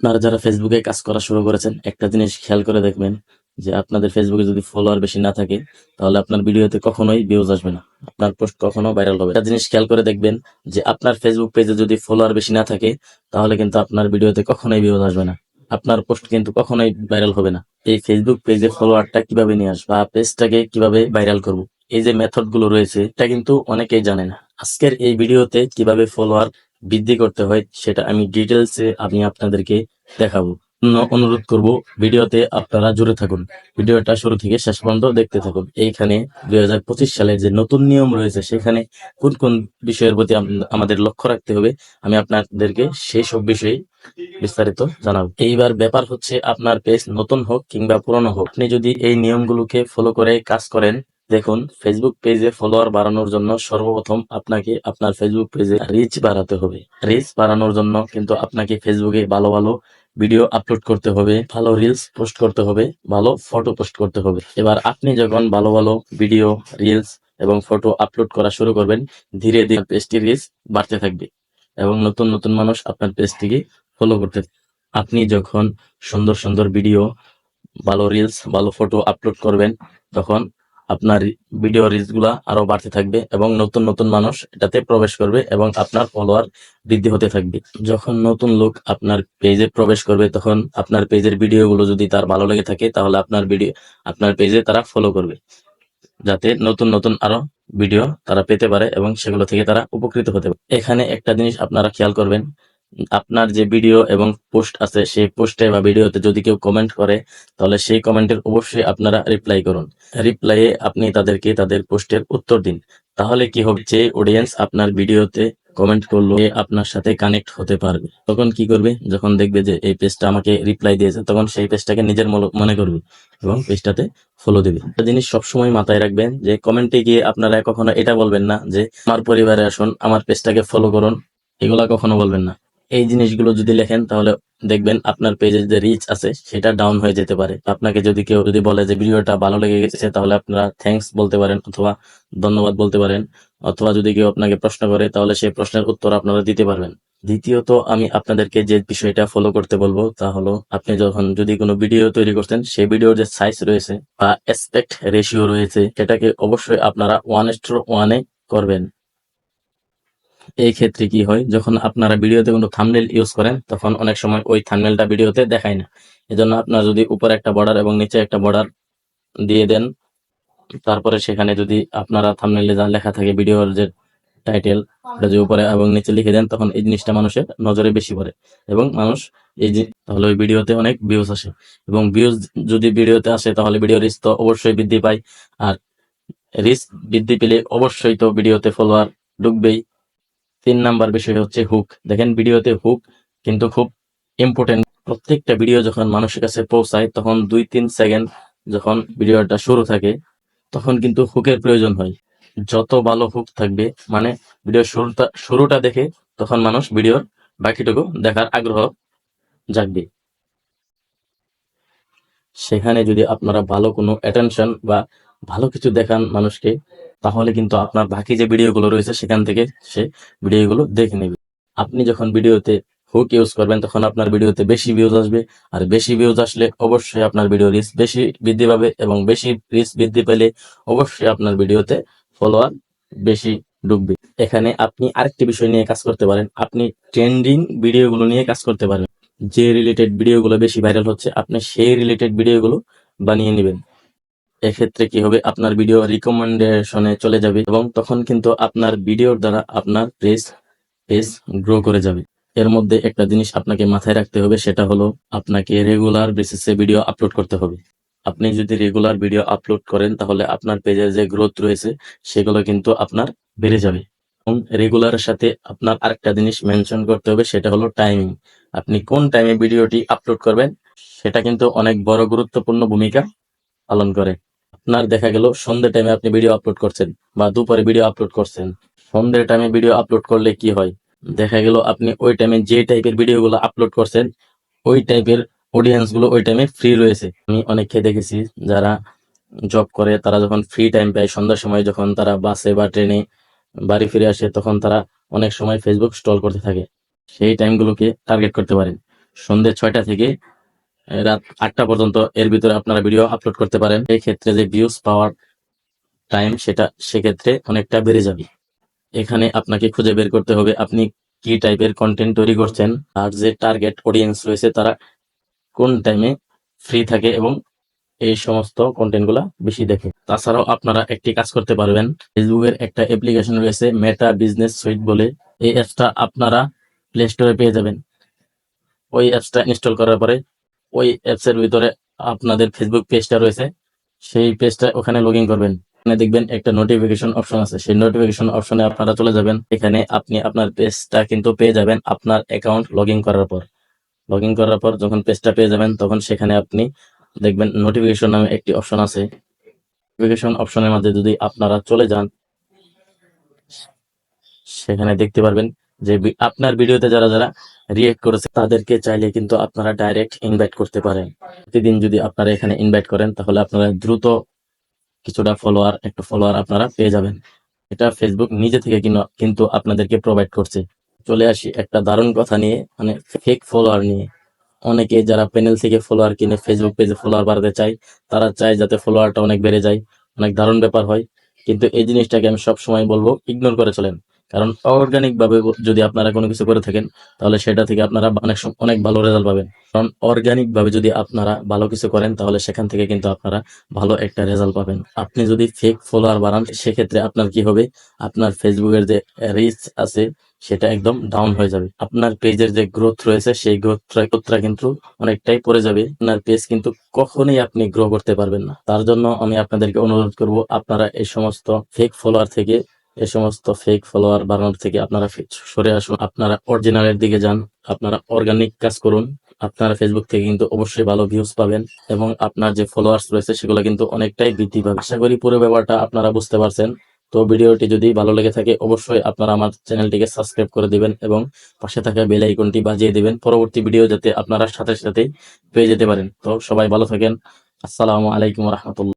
আপনারা যারা ফেসবুকে কাজ করা শুরু করেছেন, একটা জিনিস খেয়াল করে দেখবেন যে আপনাদের ফেসবুকে যদি ফলোয়ার বেশি না থাকে, তাহলে আপনার ভিডিওতে কখনোই ভিউজ আসবে না। আপনার পোস্ট কখনো ভাইরাল হবে একটা জিনিস খেয়াল করে দেখবেন যে আপনার ফেসবুক পেজে যদি ফলোয়ার বেশি না থাকে, তাহলে কিন্তু আপনার ভিডিওতে কখনোই ভিউজ আসবে না। আপনার পোস্ট কিন্তু কখনোই ভাইরাল হবে না। এই ফেসবুক পেজে ফলোয়ারটা কীভাবে নিয়ে আসব, বা পেজটাকে কীভাবে ভাইরাল করব, এই যে মেথডগুলো রয়েছে, এটা কিন্তু অনেকেই জানে না। আজকের এই ভিডিওতে কীভাবে ফলোয়ার বৃদ্ধি করতে হয়, সেটা আমি ডিটেলসে আমি আপনাদেরকে দেখাবো। অনুরোধ করব, ভিডিওতে আপনারা জুড়ে থাকুন। ভিডিওটা শুরু থেকে শেষ পর্যন্ত দেখতে থাকুন। এইখানে দুই হাজার পঁচিশ সালে যে নতুন নিয়ম রয়েছে, সেখানে কোন কোন বিষয়ের প্রতি আম- আমাদের লক্ষ্য রাখতে হবে, আমি আপনাদেরকে সেই সব বিষয়ে বিস্তারিত জানাব। এইবার ব্যাপার হচ্ছে আপনার পেজ নতুন হোক কিংবা পুরনো হোক, আপনি যদি এই নিয়মগুলোকে ফলো করে কাজ করেন দেখুন ফেসবুক পেজে ফলোয়ার বাড়ানোর জন্য সর্বপ্রথম আপনাকে আপনার ফেসবুক পেজে রিচ বাড়াতে হবে। রিচ বাড়ানোর জন্য কিন্তু আপনাকে ফেসবুকে ভালো ভালো ভিডিও আপলোড করতে হবে, ভালো রিলস পোস্ট করতে হবে, ভালো ফটো পোস্ট করতে হবে। এবার আপনি যখন ভালো ভালো ভিডিও রিলস এবং ফটো আপলোড করা শুরু করবেন, ধীরে ধীরে পেজটির রিচ বাড়তে থাকবে এবং নতুন নতুন মানুষ আপনার পেজটিকে ফলো করতে আপনি যখন সুন্দর সুন্দর ভিডিও ভালো রিলস ভালো ফটো আপলোড করবেন, তখন আপনার ভিডিও রিলসগুলা আরও বাড়তে থাকবে এবং নতুন নতুন মানুষ এটাতে প্রবেশ করবে এবং আপনার ফলোয়ার বৃদ্ধি হতে থাকবে। যখন নতুন লোক আপনার পেজে প্রবেশ করবে, তখন আপনার পেজের ভিডিও গুলো যদি তার ভালো লেগে থাকে, তাহলে আপনার ভিডিও আপনার পেজে তারা ফলো করবে। যাতে নতুন নতুন আরও ভিডিও তারা পেতে পারে এবং সেগুলো থেকে তারা উপকৃত হতে পারে। এখানে একটা জিনিস আপনারা খেয়াল করবেন আপনার যে ভিডিও এবং পোস্ট আছে, সেই পোস্টে বা ভিডিওতে যদি কেউ কমেন্ট করে, তাহলে সেই কমেন্টের অবশ্যই আপনারা রিপ্লাই করুন। রিপ্লাইয়ে আপনি তাদেরকে তাদের পোস্টের উত্তর দিন। তাহলে কি হবে? যে অডিয়েন্স আপনার ভিডিওতে কমেন্ট করল আপনার সাথে কানেক্ট হতে পারবে। তখন কি করবে? যখন দেখবে যে এই পেজটা আমাকে রিপ্লাই দিয়েছে, তখন সেই পেজটাকে নিজের মনে করবে এবং পেজটাতে ফলো দেবে। একটা জিনিস সবসময় মাথায় রাখবেন যে কমেন্টে গিয়ে আপনারা কখনো এটা বলবেন না যে, আমার পরিবারে আসুন, আমার পেজটাকে ফলো করুন। এগুলা কখনো বলবেন না। এই জিনিসগুলো যদি লেখেন, তাহলে দেখবেন আপনার পেজে যে রিচ আছে, সেটা ডাউন হয়ে যেতে পারে। আপনাকে যদি কেউ যদি বলে যে ভিডিওটা ভালো লেগে গেছে, তাহলে আপনারা থ্যাঙ্কস বলতে পারেন অথবা ধন্যবাদ বলতে পারেন। অথবা যদি কেউ আপনাকে প্রশ্ন করে, তাহলে সেই প্রশ্নের উত্তর আপনারা দিতে পারবেন। দ্বিতীয়ত, আমি আপনাদেরকে যে বিষয়টা ফলো করতে বলব, তা হলো, আপনি যখন যদি কোনো ভিডিও তৈরি করছেন সেই ভিডিওর যে সাইজ রয়েছে বা এসপেক্ট রেশিও রয়েছে, সেটাকে অবশ্যই আপনারা ওয়ান টু ওয়ানে করবেন। এই ক্ষেত্রে কি হয়, যখন আপনারা ভিডিওতে কোনো থাম্বনেল ইউজ করেন, তখন অনেক সময় ওই থাম্বনেলটা ভিডিওতে দেখায় না। এজন্য আপনার যদি উপরে একটা বর্ডার এবং নিচে একটা বর্ডার দিয়ে দেন, তারপরে সেখানে যদি আপনারা থাম্বনেলে যা লেখা থাকে ভিডিওর যে টাইটেল ওটা যদি উপরে এবং নিচে লিখে দেন, তখন এই জিনিসটা মানুষের নজরে বেশি পড়ে এবং মানুষ এই যে তাহলে ওই ভিডিওতে অনেক ভিউজ আসে এবং ভিউজ যদি ভিডিওতে আসে, তাহলে ভিডিও রিচ তো অবশ্যই বৃদ্ধি পায়। আর রিচ বৃদ্ধি পেলে অবশ্যই তো ভিডিওতে ফলোয়ার ঢুকবেই। তিন নাম্বার বিষয় হচ্ছে হুক দেখেন, ভিডিওতে হুক কিন্তু খুব ইম্পর্টেন্ট প্রত্যেকটা ভিডিও যখন মানুষের কাছে পৌঁছায়, তখন দুই তিন সেকেন্ড যখন ভিডিওটা শুরু থাকে, তখন কিন্তু হুকের প্রয়োজন হয়। যত ভালো হুক থাকবে মানে ভিডিও শুরুটা শুরুটা দেখে তখন মানুষ ভিডিওর বাকিটুকু দেখার আগ্রহ জাগবে। সেখানে যদি আপনারা ভালো কোনো অ্যাটেনশন বা ভালো কিছু দেখান মানুষকে তাহলে কিন্তু আপনার বাকি যে ভিডিওগুলো রয়েছে সেখান থেকে সে ভিডিওগুলো দেখে নেবে। আপনি যখন ভিডিওতে হুক ইউজ করবেন, তখন আপনার ভিডিওতে বেশি ভিউজ আসবে। আর বেশি ভিউজ আসলে অবশ্যই আপনার ভিডিও রিচ বেশি বৃদ্ধি পাবে এবং বেশি রিচ বৃদ্ধি পেলে অবশ্যই আপনার ভিডিওতে ফলোয়ার বেশি ডুববে এখানে আপনি আরেকটি বিষয় নিয়ে কাজ করতে পারেন। আপনি ট্রেন্ডিং ভিডিওগুলো নিয়ে কাজ করতে পারেন যে রিলেটেড ভিডিওগুলো বেশি ভাইরাল হচ্ছে, আপনি সেই রিলেটেড ভিডিওগুলো বানিয়ে নেবেন। এক্ষেত্রে কি হবে? আপনার ভিডিও রিকমেন্ডেশনে চলে যাবে এবং তখন কিন্তু আপনার ভিডিওর দ্বারা আপনার পেজ পেজ গ্রো করে যাবে। এর মধ্যে একটা জিনিস আপনাকে মাথায় রাখতে হবে, সেটা হলো আপনাকে রেগুলার বেসিসে ভিডিও আপলোড করতে হবে। আপনি যদি রেগুলার ভিডিও আপলোড করেন, তাহলে আপনার পেজের যে গ্রোথ রয়েছে, সেগুলো কিন্তু আপনার বেড়ে যাবে। এবং রেগুলারের সাথে আপনার আরেকটা জিনিস মেনশন করতে হবে, সেটা হলো টাইমিং আপনি কোন টাইমে ভিডিওটি আপলোড করবেন, সেটা কিন্তু অনেক বড় গুরুত্বপূর্ণ ভূমিকা পালন করে। আপনার দেখা গেল সন্ধ্যে টাইমে আপনি ভিডিও আপলোড করছেন বা দুপুরে ভিডিও আপলোড করছেন। সন্ধ্যের টাইমে ভিডিও আপলোড করলে কি হয়? দেখা গেল আপনি ওই টাইমে যে টাইপের ভিডিওগুলো আপলোড করছেন, ওই টাইপের অডিয়েন্সগুলো ওই টাইমে ফ্রি রয়েছে। আমি অনেককে দেখেছি যারা জব করে, তারা যখন ফ্রি টাইম পায়, সন্ধ্যার সময় যখন তারা বাসে বা ট্রেনে বাড়ি ফিরে আসে, তখন তারা অনেক সময় ফেসবুক স্টল করতে থাকে। সেই টাইমগুলোকে টার্গেট করতে পারেন। সন্ধ্যে ছয়টা থেকে রাত আটটা পর্যন্ত এর ভিতরে আপনারা ভিডিও আপলোড করতে পারেন। এই ক্ষেত্রে যে ভিউজ পাওয়ার টাইম সেটা সেক্ষেত্রে অনেকটা বেড়ে যাবে। এখানে আপনাকে খুঁজে বের করতে হবে আপনি কি টাইপের কন্টেন্ট তৈরি করছেন, আর যে টার্গেট অডিয়েন্স রয়েছে তারা কোন টাইমে ফ্রি থাকে এবং এই সমস্ত কন্টেন্টগুলা বেশি দেখে। তাছাড়াও আপনারা একটি কাজ করতে পারবেন। ফেসবুকের একটা অ্যাপ্লিকেশন রয়েছে মেটা বিজনেস সুইট বলে। এই অ্যাপসটা আপনারা প্লে স্টোরে পেয়ে যাবেন। ওই অ্যাপসটা ইনস্টল করার পরে ওই অ্যাপসের ভিতরে আপনাদের ফেসবুক পেজটা রয়েছে। সেই পেজটা ওখানে লগ করবেন। এখানে দেখবেন একটা নোটিফিকেশন অপশন আছে। সেই নোটিফিকেশন অপশনে আপনারা চলে যাবেন। এখানে আপনি আপনার পেজটা কিন্তু পেয়ে যাবেন আপনার অ্যাকাউন্ট লগ করার পর। লগ করার পর যখন পেজটা পেয়ে যাবেন, তখন সেখানে আপনি দেখবেন নোটিফিকেশন নামে একটি অপশন আছে। নোটিফিকেশন অপশনের মধ্যে যদি আপনারা চলে যান, সেখানে দেখতে পারবেন যে আপনার ভিডিওতে যারা যারা রিয়েক্ট করেছে, তাদেরকে চাইলে কিন্তু আপনারা ডাইরেক্ট ইনভাইট করতে পারেন। প্রতিদিন যদি আপনারা এখানে ইনভাইট করেন, তাহলে আপনারা দ্রুত কিছুটা ফলোয়ার একটা ফলোয়ার আপনারা পেয়ে যাবেন। এটা ফেসবুক নিজে থেকে কিনো- কিন্তু আপনাদেরকে প্রোভাইড করছে। চলে আসি একটা দারুণ কথা নিয়ে মানে ফেক ফলোয়ার নিয়ে। অনেকে যারা প্যানেল থেকে ফলোয়ার কিনে ফেসবুক পেজে ফলোয়ার বাড়াতে চায়, তারা চায় যাতে ফলোয়ারটা অনেক বেড়ে যায়, অনেক দারুণ ব্যাপার হয়। কিন্তু এই জিনিসটাকে আমি সব সময় বলব ইগনোর করে চলেন। কারণ অর্গানিক ভাবে যদি আপনারা কোনো কিছু করে থাকেন, তাহলে সেটা থেকে আপনারা অনেক অনেক ভালো রেজাল্ট পাবেন। কারণ অর্গানিক ভাবে যদি আপনারা ভালো কিছু করেন, তাহলে সেখান থেকে কিন্তু আপনারা ভালো একটা রেজাল্ট পাবেন। আপনি যদি ফেক ফলোয়ার বাড়ান, সেক্ষেত্রে আপনার কি হবে? আপনার ফেসবুকের যে রিচ আছে, সেটা একদম ডাউন হয়ে যাবে। আপনার পেজের যে গ্রোথ রয়েছে, সেই গ্রোথটা কিন্তু অনেকটাই পড়ে যাবে। আপনার পেজ কিন্তু কখনোই আপনি গ্রো করতে পারবেন না। তার জন্য আমি আপনাদেরকে অনুরোধ করব, আপনারা এই সমস্ত ফেক ফলোয়ার থেকে এই সমস্ত ফেক ফলোয়ার বাড়ানোর থেকে আপনারা সরে আসুন, আপনারা অরিজিনালের দিকে যান, আপনারা অর্গানিক কাজ করুন, আপনারা ফেসবুক থেকে কিন্তু অবশ্যই ভালো ভিউজ পাবেন এবং আপনার যে ফলোয়ার্স রয়েছে সেগুলো কিন্তু অনেকটাই বৃদ্ধি পাবে। আশা করি পুরো ব্যাপারটা আপনারা বুঝতে পারছেন। তো ভিডিওটি যদি ভালো লেগে থাকে অবশ্যই আপনারা আমার চ্যানেলটিকে সাবস্ক্রাইব করে দিবেন এবং পাশে থাকা বেল আইকনটি বাজিয়ে দিবেন। পরবর্তী ভিডিও যাতে আপনারা সাথে সাথে পেয়ে যেতে পারেন। তো সবাই ভালো থাকেন। আসসালামু আলাইকুম রহমতুল্লাহ।